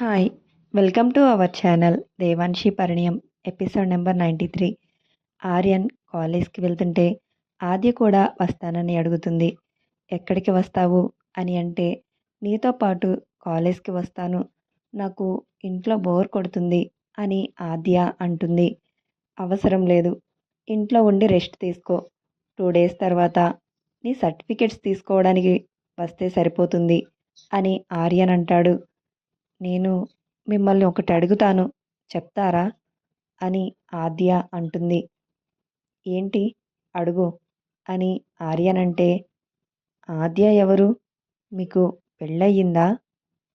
Hi welcome to our channel Devanshi Parinayam episode number ninety three Aryan కాలేజ్కి వెళ్తుంటే ఆద్య కూడా వస్తానని అడుగుతుంది. ఎక్కడికి వస్తావు అని అంటే నీతో పాటు కాలేజ్కి వస్తాను. నాకు ఇంట్లో బోర్ కొడుతుంది అని ఆద్య అంటుంది. అవసరం లేదు ఇంట్లో ఉండి రెస్ట్ తీసుకో. టూ డేస్ తర్వాత నీ సర్టిఫికెట్స్ తీసుకోవడానికి వస్తే సరిపోతుంది అని ఆర్యన్ అంటాడు. నేను మిమ్మల్ని ఒకటి అడుగుతాను చెప్తారా? అని ఆద్య అంటుంది. ఏంటి? అడుగు అని ఆర్యనంటే ఆద్య ఎవరు? మీకు పెళ్ళయిందా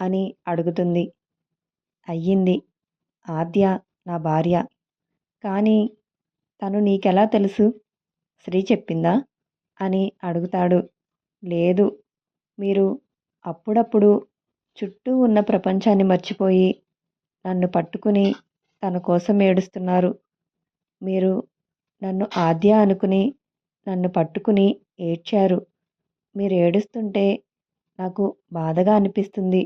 అని అడుగుతుంది. అయ్యింది. ఆద్య నా భార్య. కానీ తను నీకెలా తెలుసు? శ్రీ చెప్పిందా? అని అడుగుతాడు. లేదు. మీరు అప్పుడప్పుడు చుట్టూ ఉన్న ప్రపంచాన్ని మర్చిపోయి నన్ను పట్టుకుని తన కోసం ఏడుస్తున్నారు. మీరు నన్ను ఆద్య అనుకుని నన్ను పట్టుకుని ఏడ్చారు. మీరు ఏడుస్తుంటే నాకు బాధగా అనిపిస్తుంది.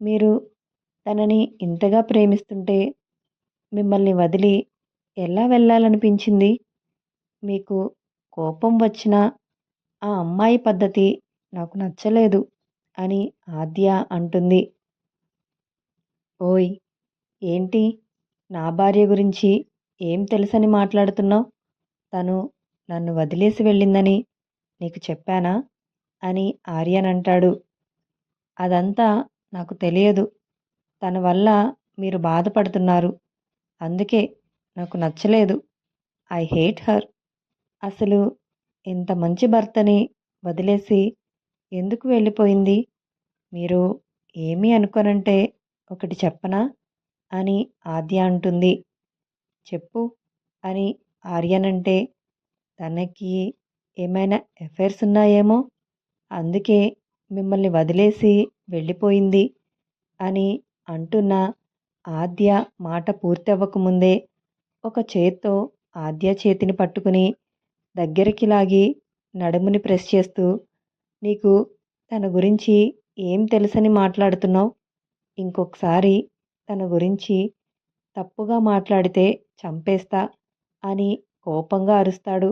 మీరు తనని ఇంతగా ప్రేమిస్తుంటే మిమ్మల్ని వదిలి ఎలా వెళ్ళాలనిపించింది? మీకు కోపం వచ్చినా ఆ అమ్మాయి పద్ధతి నాకు నచ్చలేదు. అని ఆద్య అంటుంది. ఓయ్ ఏంటి? నా భార్య గురించి ఏం తెలుసని మాట్లాడుతున్నావు? తను నన్ను వదిలేసి వెళ్ళిందని నీకు చెప్పానా? అని ఆర్యన్ అంటాడు. అదంతా నాకు తెలియదు. తన వల్ల మీరు బాధపడుతున్నారు. అందుకే నాకు నచ్చలేదు. I hate her. అసలు ఇంత మంచి భర్తని వదిలేసి ఎందుకు వెళ్ళిపోయింది? మీరు ఏమీ అనుకోనంటే ఒకటి చెప్పనా? అని ఆద్య అంటుంది. చెప్పు అని ఆర్యన్ అంటే తనకి ఏమైనా ఎఫైర్స్ ఉన్నాయేమో? అందుకే మిమ్మల్ని వదిలేసి వెళ్ళిపోయింది అని అంటున్న ఆద్య మాట పూర్తి అవ్వకముందే ఒక చేత్తో ఆద్య చేతిని పట్టుకుని దగ్గరికి లాగి నడుముని ప్రెస్ చేస్తూ నీకు తన గురించి ఏం తెలుసని మాట్లాడుతున్నావు? ఇంకొకసారి తన గురించి తప్పుగా మాట్లాడితే చంపేస్తా అని కోపంగా అరుస్తాడు.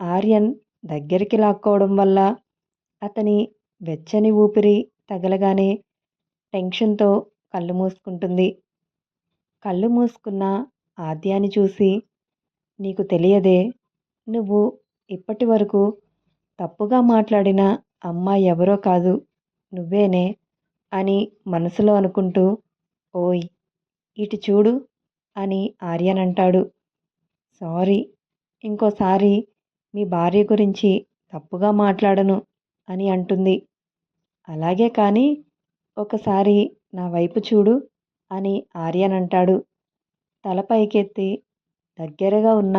ఆర్యన్ దగ్గరికి లాక్కోవడం వల్ల అతని వెచ్చని ఊపిరి తగలగానే టెన్షన్తో కళ్ళు మూసుకుంటుంది. కళ్ళు మూసుకున్న ఆద్యాన్ని చూసి నీకు తెలియదే నువ్వు ఇప్పటి వరకు తప్పుగా మాట్లాడిన అమ్మాయి ఎవరో కాదు నువ్వేనే అని మనసులో అనుకుంటూ ఓయ్ ఇటు చూడు అని ఆర్యన్ అంటాడు సారీ ఇంకోసారి మీ భార్య గురించి తప్పుగా మాట్లాడను అని అంటుంది. అలాగే కానీ ఒకసారి నా వైపు చూడు అని ఆర్యన్ అంటాడు తల పైకెత్తి దగ్గరగా ఉన్న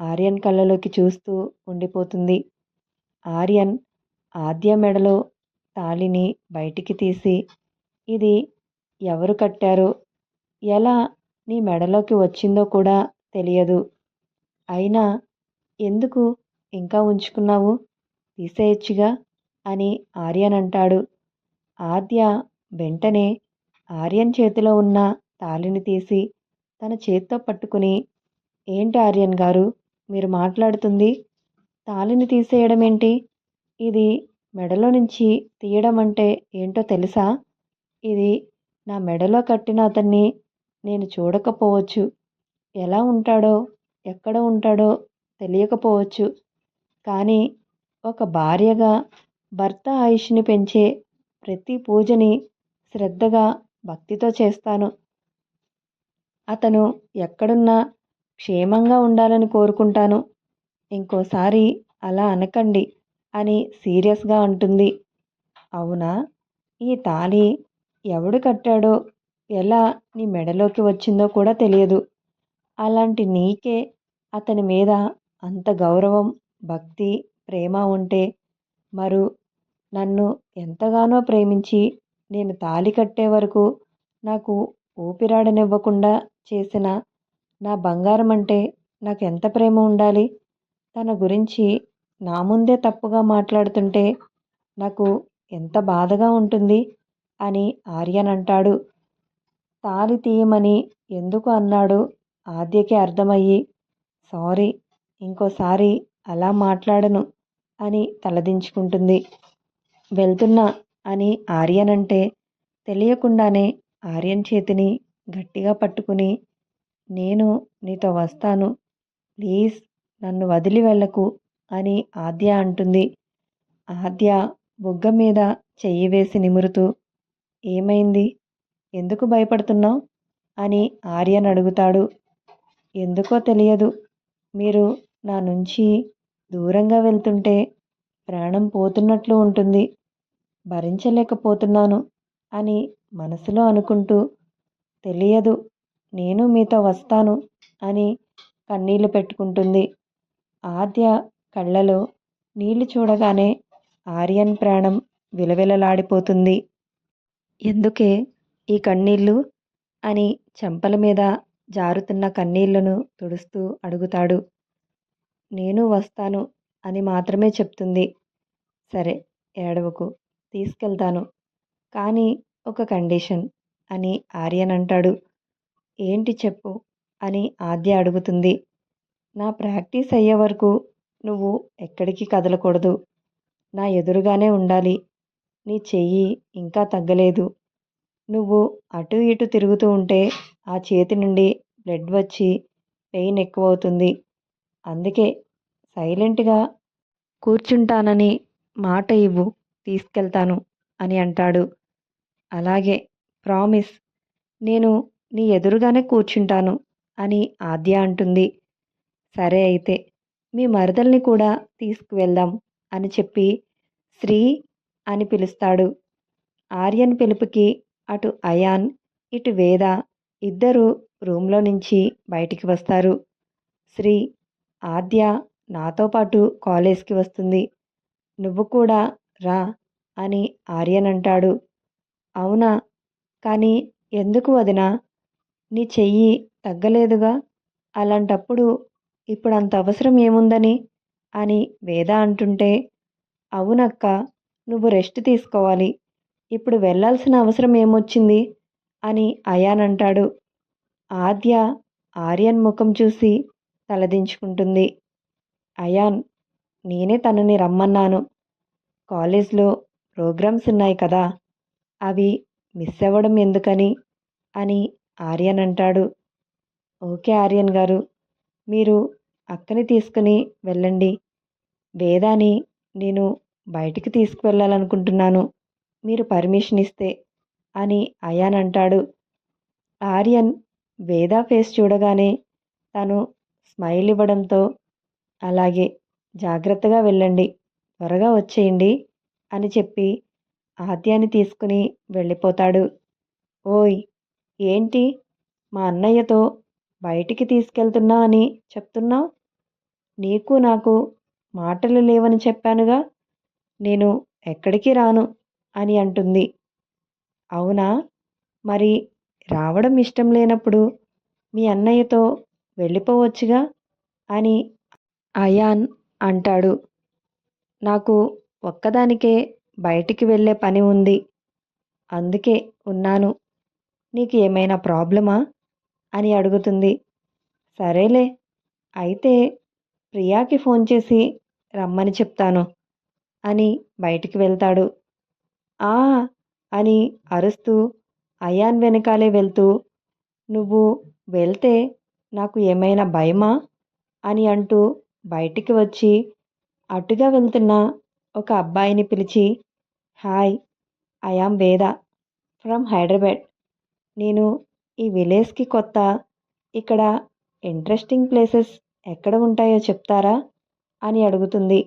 ఆర్యన్ కళ్ళలోకి చూస్తూ ఉండిపోతుంది. ఆర్యన్ ఆద్య మెడలో తాళిని బయటికి తీసి ఇది ఎవరు కట్టారో? ఎలా నీ మెడలోకి వచ్చిందో కూడా తెలియదు. అయినా ఎందుకు ఇంకా ఉంచుకున్నావు? తీసేయచ్చుగా అని ఆర్యన్ అంటాడు. ఆద్య వెంటనే ఆర్యన్ చేతిలో ఉన్న తాళిని తీసి తన చేత్తో పట్టుకుని ఏంటి ఆర్యన్ గారు మీరు మాట్లాడుతుంది? తాళిని తీసేయడం ఏంటి ఇది మెడలో నుంచి తీయడం అంటే ఏంటో తెలుసా? ఇది నా మెడలో కట్టిన అతన్ని నేను చూడకపోవచ్చు. ఎలా ఉంటాడో ఎక్కడ ఉంటాడో తెలియకపోవచ్చు. కానీ ఒక భార్యగా భర్త ఆయుష్ని పెంచే ప్రతి పూజని శ్రద్ధగా భక్తితో చేస్తాను. అతను ఎక్కడున్నా క్షేమంగా ఉండాలని కోరుకుంటాను. ఇంకోసారి అలా అనకండి అని సీరియస్గా అంటుంది. అవునా? ఈ తాళి ఎవడు కట్టాడో ఎలా నీ మెడలోకి వచ్చిందో కూడా తెలియదు. అలాంటి నీకే అతని మీద అంత గౌరవం భక్తి ప్రేమ ఉంటే మరు నన్ను ఎంతగానో ప్రేమించి నేను తాళి కట్టే వరకు నాకు ఊపిరాడనివ్వకుండా చేసిన నా బంగారం అంటే నాకు ఎంత ప్రేమ ఉండాలి? తన గురించి నా ముందే తప్పుగా మాట్లాడుతుంటే నాకు ఎంత బాధగా ఉంటుంది అని ఆర్యన్ అంటాడు. తాళి తీయమని ఎందుకు అన్నాడు? ఆద్యకి అర్థమయ్యి సారీ ఇంకోసారి అలా మాట్లాడను అని తలదించుకుంటుంది. వెళ్తున్నా అని ఆర్యన్ అంటే తెలియకుండానే ఆర్యన్ చేతిని గట్టిగా పట్టుకుని నేను నీతో వస్తాను. ప్లీజ్ నన్ను వదిలి వెళ్ళకు అని ఆద్య అంటుంది. ఆద్య బుగ్గ మీద చెయ్యి వేసి నిమురుతూ ఏమైంది? ఎందుకు భయపడుతున్నావు? అని ఆర్యన్ అడుగుతాడు. ఎందుకో తెలియదు. మీరు నా నుంచి దూరంగా వెళ్తుంటే ప్రాణం పోతున్నట్లు ఉంటుంది. భరించలేకపోతున్నాను అని మనసులో అనుకుంటూ తెలియదు. నేను మీతో వస్తాను అని కన్నీళ్ళు పెట్టుకుంటుంది. ఆద్య కళ్ళలో నీళ్ళు చూడగానే ఆర్యన్ ప్రాణం విలవిలలాడిపోతుంది. ఎందుకే ఈ కన్నీళ్ళు? అని చెంపల మీద జారుతున్న కన్నీళ్ళను తుడుస్తూ అడుగుతాడు. నేను వస్తాను అని మాత్రమే చెప్తుంది. సరే ఏడవకు తీసుకెళ్తాను. కానీ ఒక కండిషన్ అని ఆర్యన్ అంటాడు. ఏంటి చెప్పు అని ఆద్య అడుగుతుంది. నా ప్రాక్టీస్ అయ్యే వరకు నువ్వు ఎక్కడికి కదలకూడదు. నా ఎదురుగానే ఉండాలి. నీ చెయ్యి ఇంకా తగ్గలేదు. నువ్వు అటు ఇటు తిరుగుతూ ఉంటే ఆ చేతి నుండి బ్లడ్ వచ్చి పెయిన్ ఎక్కువవుతుంది. అందుకే సైలెంట్గా కూర్చుంటానని మాట ఇవ్వు తీసుకెళ్తాను అని అంటాడు. అలాగే ప్రామిస్ నేను నీ ఎదురుగానే కూర్చుంటాను అని ఆద్య అంటుంది. సరే అయితే మీ మరదల్ని కూడా తీసుకువెళ్దాం అని చెప్పి శ్రీ అని పిలుస్తాడు. ఆర్యన్ పిలుపుకి అటు అయాన్ ఇటు వేద ఇద్దరు రూమ్లో నుంచి బయటికి వస్తారు. శ్రీ ఆద్య నాతో పాటు కాలేజ్కి వస్తుంది. నువ్వు కూడా రా అని ఆర్యన్ అంటాడు. అవునా? కానీ ఎందుకు వదినా? నీ చెయ్యి తగ్గలేదుగా? అలాంటప్పుడు ఇప్పుడు అంత అవసరం ఏముందని? అని వేద అంటుంటే అవునక్క నువ్వు రెస్ట్ తీసుకోవాలి. ఇప్పుడు వెళ్ళాల్సిన అవసరం ఏమొచ్చింది? అని అయాన్ అంటాడు ఆద్య ఆర్యన్ ముఖం చూసి తలదించుకుంటుంది. అయాన్ నేనే తనని రమ్మన్నాను. కాలేజ్లో ప్రోగ్రామ్స్ ఉన్నాయి కదా అవి మిస్ అవ్వడం ఎందుకని? అని ఆర్యన్ అంటాడు. ఓకే ఆర్యన్ గారు. మీరు అక్కని తీసుకుని వెళ్ళండి. వేదాని నేను బయటికి తీసుకువెళ్ళాలనుకుంటున్నాను. మీరు పర్మిషన్ ఇస్తే అని అయాన్ అంటాడు. ఆర్యన్ వేదా ఫేస్ చూడగానే తను స్మైల్ ఇవ్వడంతో అలాగే జాగ్రత్తగా వెళ్ళండి త్వరగా వచ్చేయండి అని చెప్పి ఆద్యాన్ని తీసుకుని వెళ్ళిపోతాడు. ఓయ్ ఏంటి? మా అన్నయ్యతో బయటికి తీసుకెళ్తున్నా అని చెప్తున్నావు? నీకు నాకు మాటలు లేవని చెప్పానుగా? నేను ఎక్కడికి రాను? అని అంటుంది. అవునా? మరి రావడం ఇష్టం లేనప్పుడు మీ అన్నయ్యతో వెళ్ళిపోవచ్చుగా? అని అయాన్ అంటాడు. నాకు ఒక్కదానికే బయటికి వెళ్ళే పని ఉంది. అందుకే ఉన్నాను. నీకు ఏమైనా ప్రాబ్లమా? అని అడుగుతుంది. సరేలే అయితే ప్రియాకి ఫోన్ చేసి రమ్మని చెప్తాను అని బయటికి వెళ్తాడు. ఆ అని అరుస్తూ అయాన్ వెనకాలే వెళ్తూ నువ్వు వెళ్తే నాకు ఏమైనా భయమా? అని అంటూ బయటికి వచ్చి అటుగా వెళ్తున్న ఒక అబ్బాయిని పిలిచి hi I am Veda from Hyderabad. నేను ఈ విలేజ్కి కొత్త ఇక్కడ ఇంట్రెస్టింగ్ ప్లేసెస్ ఎక్కడ ఉంటాయో చెప్తారా? అని అడుగుతుంది.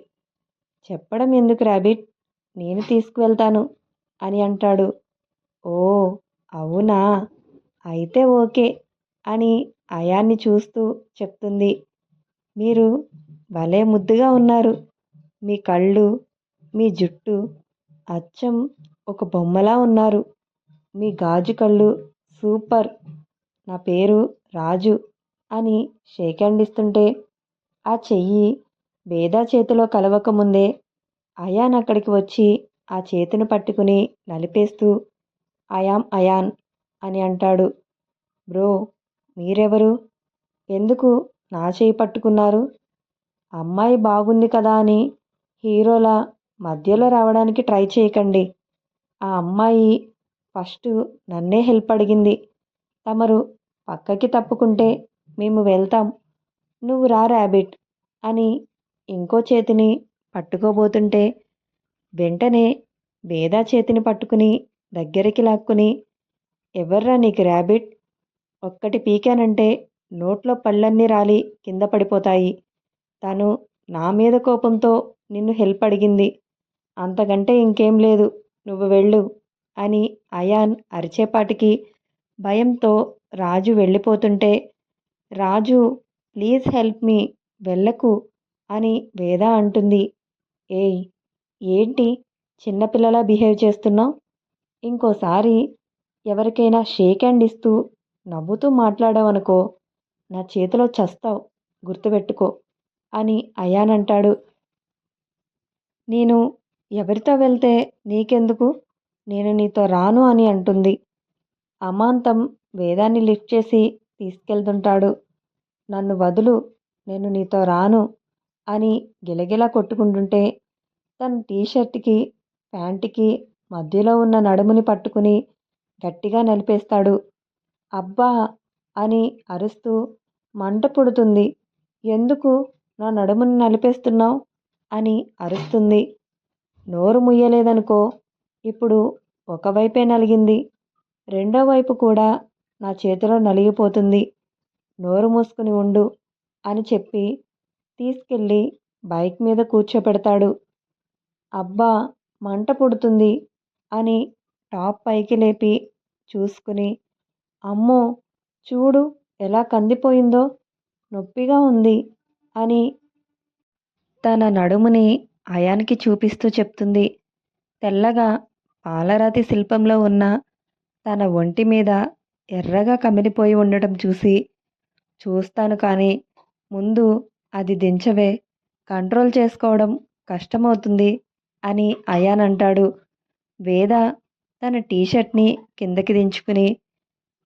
చెప్పడం ఎందుకు ర్యాబిట్ నేను తీసుకువెళ్తాను అని అంటాడు. ఓ అవునా? అయితే ఓకే అని అయాన్ని చూస్తూ చెప్తుంది. మీరు భలే ముద్దుగా ఉన్నారు. మీ కళ్ళు మీ జుట్టు అచ్చం ఒక బొమ్మలా ఉన్నారు. మీ గాజు కళ్ళు సూపర్. నా పేరు రాజు అని షేక్ హ్యాండ్ ఇస్తుంటే ఆ చెయ్యి బేదా చేతిలో కలవకముందే అయాన్ అక్కడికి వచ్చి ఆ చేతిని పట్టుకుని నలిపేస్తూ అయామ్ అయాన్ అని అంటాడు. బ్రో మీరెవరు? ఎందుకు నా చేయి పట్టుకున్నారు? అమ్మాయి బాగుంది కదా అని హీరోలా మధ్యలో రావడానికి ట్రై చేయకండి. ఆ అమ్మాయి ఫస్ట్ నన్నే హెల్ప్ అడిగింది. తమరు పక్కకి తప్పుకుంటే మేము వెళ్తాం. నువ్వు రా ర్యాబిట్ అని ఇంకో చేతిని పట్టుకోబోతుంటే వెంటనే వేదా చేతిని పట్టుకుని దగ్గరికి లాక్కుని ఎవర్రా నీకు ర్యాబిట్ ఒక్కటి పీకానంటే నోట్లో పళ్ళన్నీ రాలి కింద పడిపోతాయి. తను నా మీద కోపంతో నిన్ను హెల్ప్ అడిగింది. అంతకంటే ఇంకేం లేదు నువ్వు వెళ్ళు అని అయాన్ అరిచేపాటికి భయంతో రాజు వెళ్ళిపోతుంటే రాజు ప్లీజ్ హెల్ప్ మీ వెళ్ళకు అని వేద అంటుంది. ఏయ్ ఏంటి? చిన్నపిల్లలా బిహేవ్ చేస్తున్నావు? ఇంకోసారి ఎవరికైనా షేక్ హ్యాండ్ ఇస్తూ నవ్వుతూ మాట్లాడావనుకో నా చేతిలో చస్తావు గుర్తుపెట్టుకో అని అయాన్ అంటాడు. నేను ఎవరితో వెళ్తే నీకెందుకు? నేను నీతో రాను అని అంటుంది. అమాంతం వేదాన్ని లిఫ్ట్ చేసి తీసుకెళ్తుంటాడు. నన్ను వదులు నేను నీతో రాను అని గిలగిలా కొట్టుకుంటుంటే తన టీషర్ట్కి ప్యాంటుకి మధ్యలో ఉన్న నడుముని పట్టుకుని గట్టిగా నలిపేస్తాడు. అబ్బా అని అరుస్తూ మంట పుడుతుంది. ఎందుకు నా నడుముని నలిపేస్తున్నావు? అని అరుస్తుంది. నోరు ముయ్యలేదనుకో ఇప్పుడు ఒకవైపే నలిగింది. రెండో వైపు కూడా నా చేతిలో నలిగిపోతుంది. నోరు మూసుకుని ఉండు అని చెప్పి తీసుకెళ్ళి బైక్ మీద కూర్చోపెడతాడు. అబ్బా మంట పుడుతుంది అని టాప్ పైకి లేపి చూసుకుని అమ్మో చూడు ఎలా కందిపోయిందో నొప్పిగా ఉంది అని తన నడుముని అయానికి చూపిస్తూ చెప్తుంది. తెల్లగా పాలరాతి శిల్పంలో ఉన్న తన ఒంటి మీద ఎర్రగా కమిలిపోయి ఉండటం చూసి చూస్తాను కానీ ముందు అది దించవే కంట్రోల్ చేసుకోవడం కష్టమవుతుంది అని అయాన్ అంటాడు. వేద తన టీషర్ట్ని కిందకి దించుకుని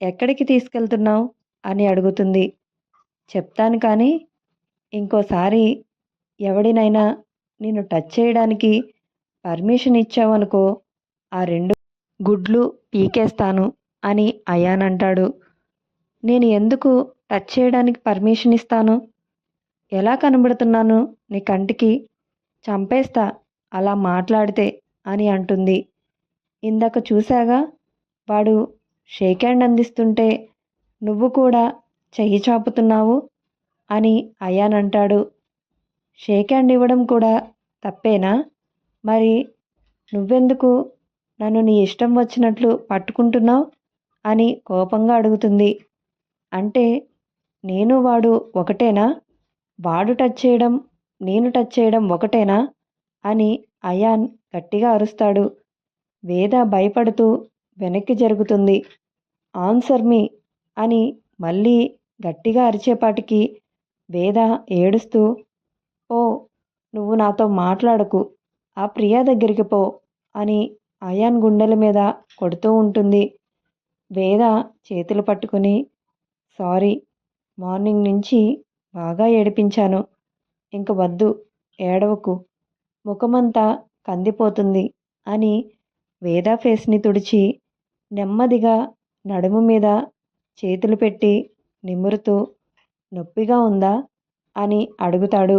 ఎక్కడికి తీసుకెళ్తున్నావు? అని అడుగుతుంది. చెప్తాను కానీ ఇంకోసారి ఎవడినైనా నేను టచ్ చేయడానికి పర్మిషన్ ఇచ్చావనుకో ఆ రెండు గుడ్లు పీకేస్తాను అని అయాన్ అంటాడు నేను ఎందుకు టచ్ చేయడానికి పర్మిషన్ ఇస్తాను? ఎలా కనబడుతున్నాను నీ కంటికి? చంపేస్తా అలా మాట్లాడితే అని అంటుంది. ఇందాక చూశాగా వాడు షేక్ హ్యాండ్ అందిస్తుంటే నువ్వు కూడా చెయ్యి చాపుతున్నావు అని అయాన్ అంటాడు షేక్ హ్యాండ్ ఇవ్వడం కూడా తప్పేనా? మరి నువ్వెందుకు నన్ను నీ ఇష్టం వచ్చినట్లు పట్టుకుంటున్నావు? అని కోపంగా అడుగుతుంది. అంటే నేను వాడు ఒకటేనా? వాడు టచ్ చేయడం నేను టచ్ చేయడం ఒకటేనా? అని అయాన్ గట్టిగా అరుస్తాడు. వేద భయపడుతూ వెనక్కి జరుగుతుంది. ఆన్సర్ మీ అని మళ్ళీ గట్టిగా అరిచేపాటికి వేద ఏడుస్తూ ఓ నువ్వు నాతో మాట్లాడకు. ఆ ప్రియా దగ్గరికి పో అని ఆయాన్ గుండెల మీద కొడుతూ ఉంటుంది. వేద చేతులు పట్టుకుని సారీ మార్నింగ్ నుంచి బాగా ఏడిపించాను. ఇంక వద్దు ఏడవకు. ముఖమంతా కందిపోతుంది అని వేద ఫేస్ని తుడిచి నెమ్మదిగా నడుము మీద చేతులు పెట్టి నిమురుతూ నొప్పిగా ఉందా? అని అడుగుతాడు.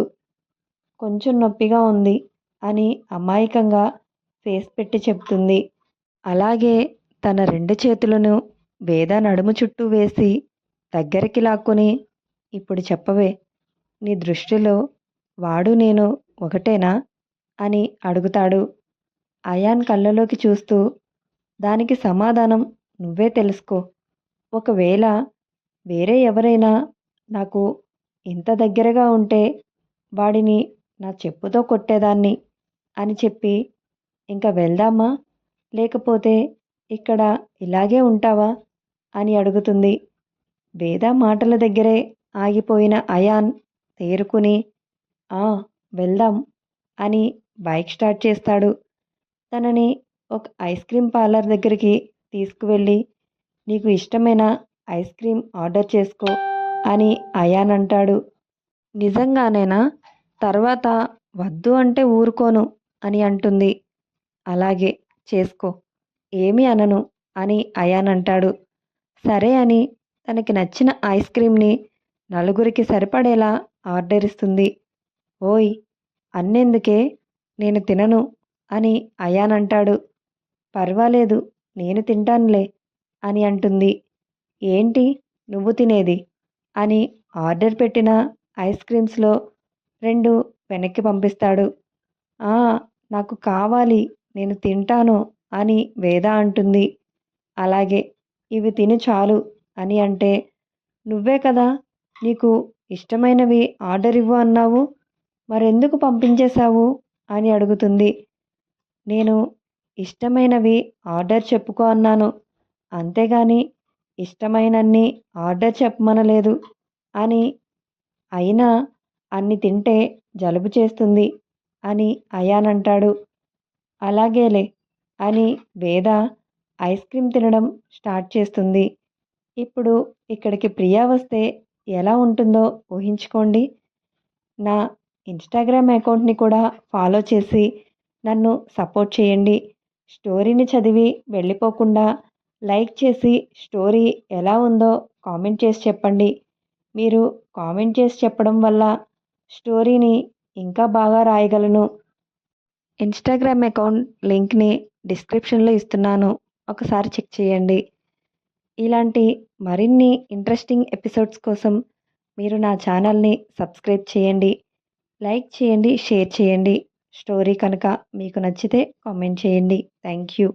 కొంచెం నొప్పిగా ఉంది అని అమాయకంగా ఫేస్ పెట్టి చెప్తుంది. అలాగే తన రెండు చేతులను వేద నడుము చుట్టూ వేసి దగ్గరికి లాక్కుని ఇప్పుడు చెప్పవే నీ దృష్టిలో వాడు నేను ఒకటేనా? అని అడుగుతాడు. అయాన్ కళ్ళలోకి చూస్తూ దానికి సమాధానం నువ్వే తెలుసుకో. ఒకవేళ వేరే ఎవరైనా నాకు ఇంత దగ్గరగా ఉంటే వాడిని నా చెప్పుతో కొట్టేదాన్ని అని చెప్పి ఇంకా వెళ్దామా? లేకపోతే ఇక్కడ ఇలాగే ఉంటావా? అని అడుగుతుంది. వేద మాటల దగ్గరే ఆగిపోయిన అయాన్ తేరుకుని ఆ వెళ్దాం అని బైక్ స్టార్ట్ చేస్తాడు. తనని ఒక ఐస్ క్రీమ్ పార్లర్ దగ్గరికి తీసుకువెళ్ళి నీకు ఇష్టమైన ఐస్ క్రీమ్ ఆర్డర్ చేసుకో అని అయాన్ అంటాడు. నిజంగానేనా? తర్వాత వద్దు అంటే ఊరుకోను అని అంటుంది. అలాగే చేసుకో. ఏమీ అనను అని అయాన్ అంటాడు సరే అని తనకి నచ్చిన ఐస్ క్రీమ్ని నలుగురికి సరిపడేలా ఆర్డర్ ఇస్తుంది. ఓయ్ అన్నెందుకే నేను తినను అని అయాన్ అంటాడు పర్వాలేదు నేను తింటానులే అని అంటుంది. ఏంటి నువ్వు తినేది? అని ఆర్డర్ పెట్టిన ఐస్ క్రీమ్స్లో రెండు వెనక్కి పంపిస్తాడు. నాకు కావాలి నేను తింటాను అని వేద అంటుంది. అలాగే ఇవి తిని చాలు అని అంటే నువ్వే కదా నీకు ఇష్టమైనవి ఆర్డర్ ఇవ్వు అన్నావు మరెందుకు పంపించేశావు? అని అడుగుతుంది. నేను ఇష్టమైనవి ఆర్డర్ చెప్పుకో అన్నాను అంతేగాని ఇష్టమైనన్ని ఆర్డర్ చెప్పమనలేదు అని అయినా అన్ని తింటే జలుబు చేస్తుంది అని అయాన్ అంటాడు. అలాగేలే అని వేద ఐస్ క్రీమ్ తినడం స్టార్ట్ చేస్తుంది. ఇప్పుడు ఇక్కడికి ప్రియా వస్తే ఎలా ఉంటుందో ఊహించుకోండి. నా ఇన్స్టాగ్రామ్ అకౌంట్ని కూడా ఫాలో చేసి నన్ను సపోర్ట్ చేయండి. స్టోరీని చదివి వెళ్ళిపోకుండా లైక్ చేసి స్టోరీ ఎలా ఉందో కామెంట్ చేసి చెప్పండి. మీరు కామెంట్ చేసి చెప్పడం వల్ల స్టోరీని ఇంకా బాగా రాయగలను. ఇన్స్టాగ్రామ్ అకౌంట్ లింక్ని డిస్క్రిప్షన్లో ఇస్తున్నాను. ఒకసారి చెక్ చేయండి. ఇలాంటి మరిన్ని ఇంట్రెస్టింగ్ ఎపిసోడ్స్ కోసం మీరు నా ఛానల్ని సబ్స్క్రైబ్ చేయండి. లైక్ చేయండి షేర్ చేయండి. స్టోరీ కనుక మీకు నచ్చితే కామెంట్ చేయండి. Thank you.